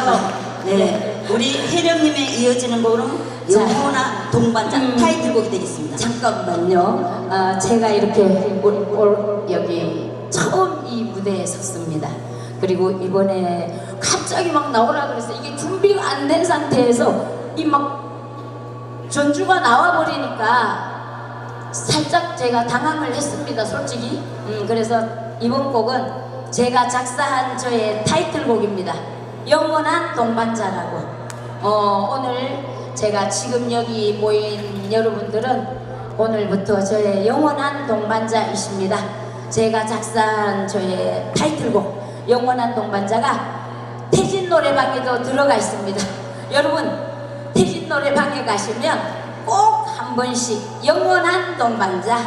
좋아요. 네, 우리 혜령님의 이어지는 곡은 자. 영원한 동반자 음. 타이틀곡이 되겠습니다. 잠깐만요. 아, 제가 이렇게 올, 올, 여기 처음 이 무대에 섰습니다. 그리고 이번에 갑자기 막 나오라 그래서 이게 준비가 안 된 상태에서 이 막 전주가 나와 버리니까 살짝 제가 당황을 했습니다. 솔직히. 음, 그래서 이번 곡은 제가 작사한 저의 타이틀곡입니다. 영원한 동반자라고. 어, 오늘 제가 지금 여기 모인 여러분들은 오늘부터 저의 영원한 동반자이십니다. 제가 작사한 저의 타이틀곡 영원한 동반자가 태진 노래방에도 들어가 있습니다. 여러분 태진 노래방에 가시면 꼭 한 번씩 영원한 동반자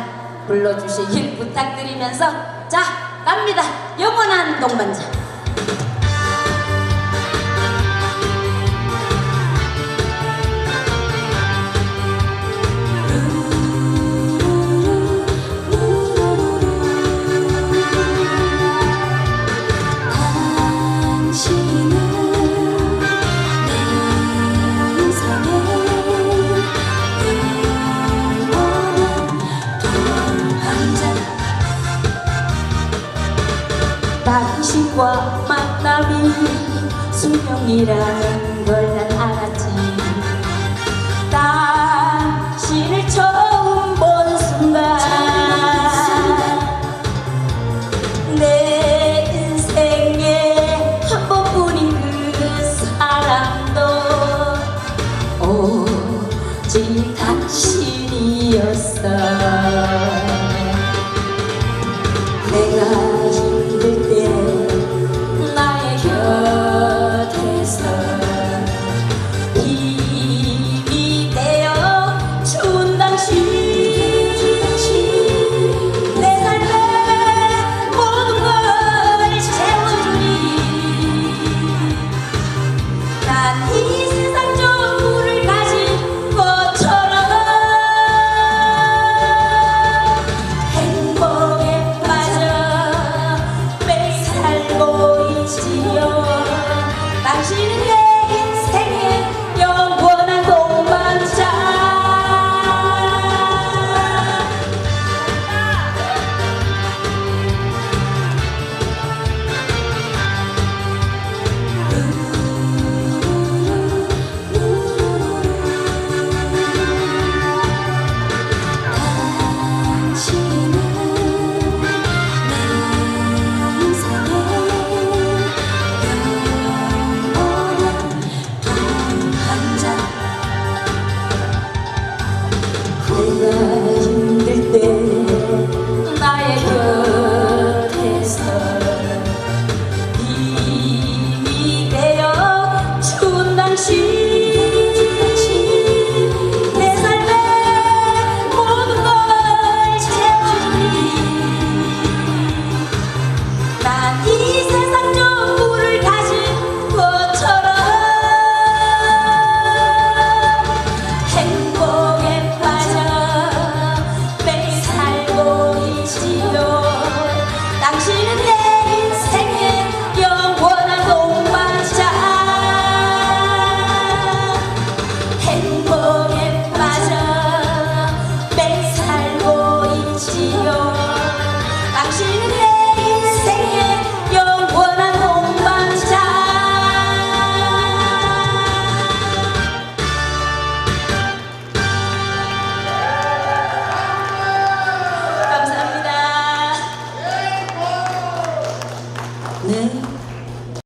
불러주시길 부탁드리면서 자 갑니다. 영원한 동반자. 당신과 만남이 수명이라는 걸 난 알았지. Yeah.